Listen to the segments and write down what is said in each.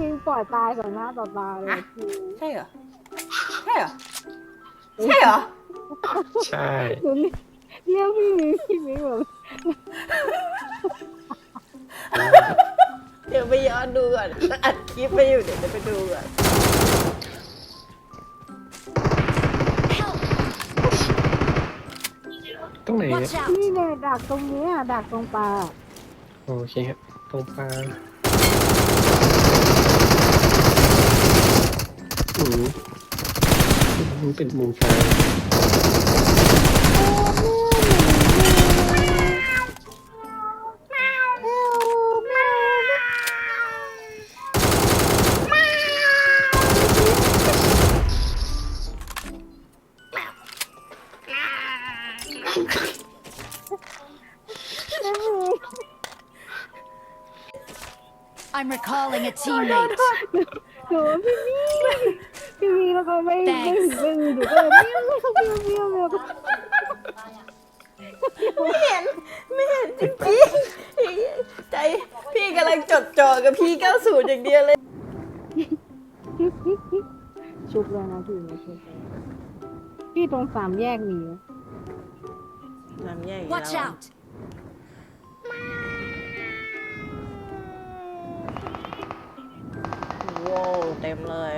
มิงปล่อยตายต่อหน้าต่อตาเลยพี่ใช่เหรอ ใช่เหรอ ใช่เหรอ ใช่ หนูเรียกพี่มิงพี่มิงแบบเดี๋ยวไปย้อนดูก่อน อัดคลิปไปอยู่เดี๋ยวจะไปดูก่อน ตรงไหนเนี่ย Watch out! นี่เนี่ยดักตรงเนี้ยดักตรงปลา โอเคครับตรงปลา มมันเป็นมุมฟ้า I'm recalling a teammate. หนูว่าพี่มิ งพี่มิงแล้วก็ไม่ไม่ไม่หนูก็เลยเมี้ยวเมี้ยวเมี้ยวเมี้ยวไม่เห็นไม่เห็นจริงๆใจพี่กำลังจดจ่อกับพี่เก้าศูนย์อย่างเดียวเลย ชุบเลยนะพี่ไม่ชุบพี่ตรงสามแยกมีนะน้ำแย่ง Watch out! โว้วเต็มเลย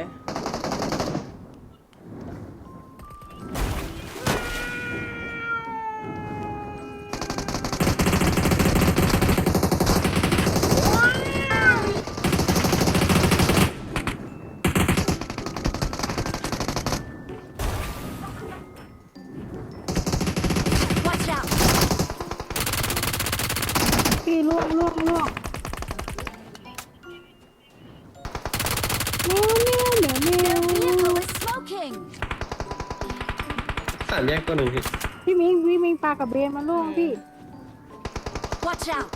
พี่ล่วงล่วงล่วงเมี้ยวเมี้ยวเมี้ยวเมี้ยว Vehicle is smoking! สามแยกตัวหนึ่งพี่พี่มิงพี่มิงปลากระเบนมาล่วงพี่ Watch out!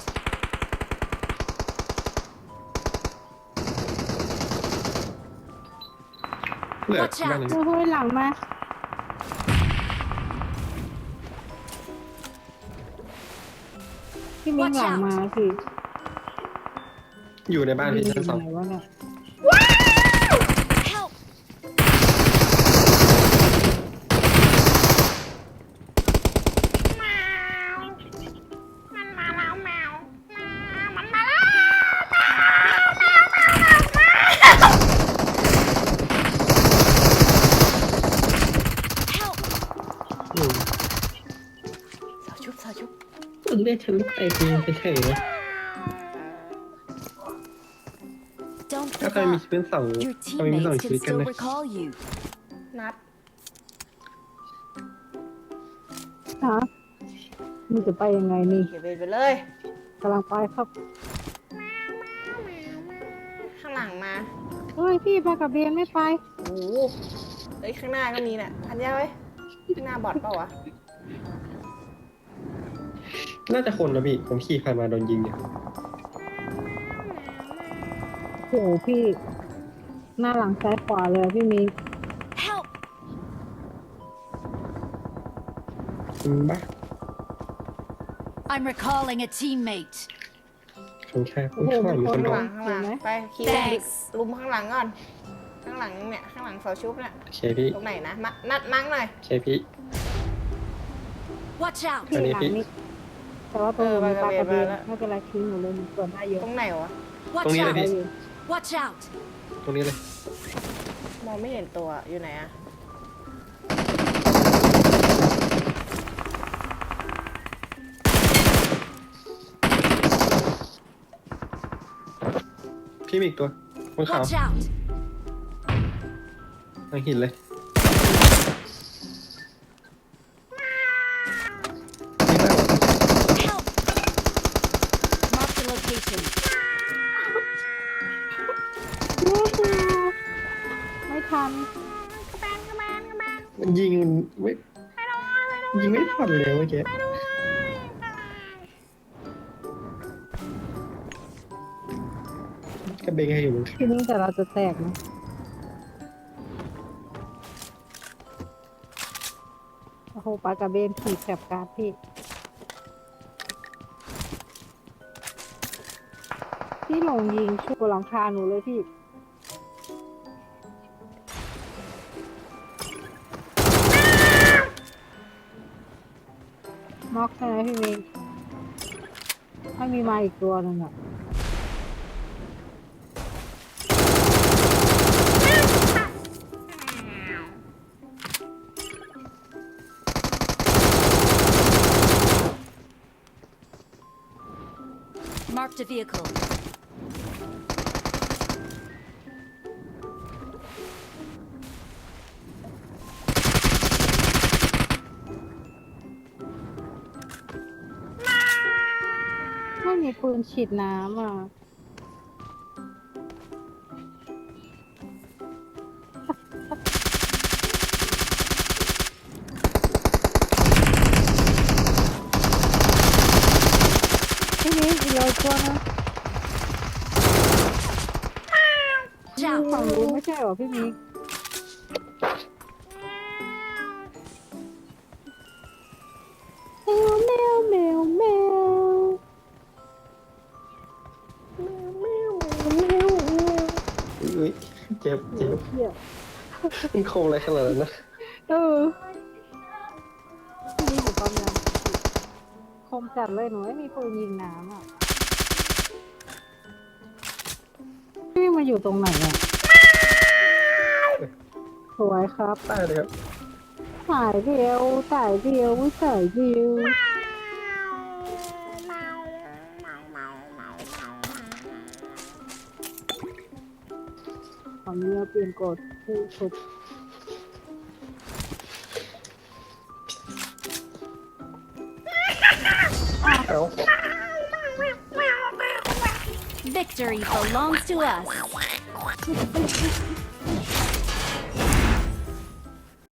เหลือ Watch out บ้านหนึ่ง โอ้ยหลังมา พี่มิง Watch หลัง out มาพี่อยู่ในบ้านพี่ชั้นสองไหนวะเนี่ย บคุณเรียกฉันลูกไอพีเฉยๆนะ Don't ถ้า give ใครมี up. ชีวิตสอง Your ใครมีสอง teammates ชีวิต can กัน still นะ recall you. นัดฮะมึงจะไปยังไงนี่อย่าเบนไปเลย กำลังไปครับข้างหลังมาเฮ้ยพี่ปลากระเบนไม่ไปโอ้โหเอ้ยข้างหน้าก็มีน่ะพันยาไว้ข้างหน้าบอดเปล่าวะ น่าจะคนนะพี่ ผมขี่ผ่านมาโดนยิงเนี่ยโหพี่ หน้าหลังซ้ายขวาเลยพี่มิง Help! อืมบ้า I'm recalling a teammate. ผมแค่ผมโอ้โหชอบมีคนข้างโดหลันงข้างหลังเห็นไหมไปขี่ Thanks ลุมข้างหลังก่อน ข้างหลังเนี่ยข้างหลังเสาชุบเนี่ยโอเคพี่ตรงไหนนะมะนัดมั้งหน่อยโอเคพี่ Watch out! พี่อันนี้หลังพี่นี่ แต่ว่าตรงเออนี้ปลากระเบนปลากระเบนมาแล้วไม่เป็นไรทิ้งหนูเลยหนูส่วนได้เยอะตรงไหนวะ Watch ตรงนี้เลยได้พี่อยู่ Watch out! ตรงนี้เลย มองไม่เห็นตัวอยู่ไหนอะพี่มีอีกตัวบนเขา Watch out! ทางหินเลย มันยิงมันไม่ยิงไม่ทันเลยเมื่อกี้กระเบงให้อยู่บนเขาพี่แต่เราจะแตกนะโอ้โหปลากระเบนขี่แถบการ์ดพี่ พี่หลงยิงชูหลังคาหนูเลยพี่ น็อกใช่ไหมพี่มีไม่มีมาอีกตัวนึงอะมาร์ e d a vehicle. ปืนฉีดน้ำอะพี่มีอีกเลยตัวนะ Watch out! ฝั่งนู้นไม่ใช่เหรอพี่มิก อุ้ยเจ็บเจ็บเหี้ยมันคมอะไรขนาดนั้นนะเออพี่มิกอยู่ความยังคมจัดเลยหนูไม่มีปืนยิงน้ำอะพี่มิกมาอยู่ตรงไหนอะสวยครับ ตายเลยครับ สายเดียวสายเดียวสายเดียว ออนุญาตเปลี่ยนกฎผู้ชุบเอ้า Victory belongs to us.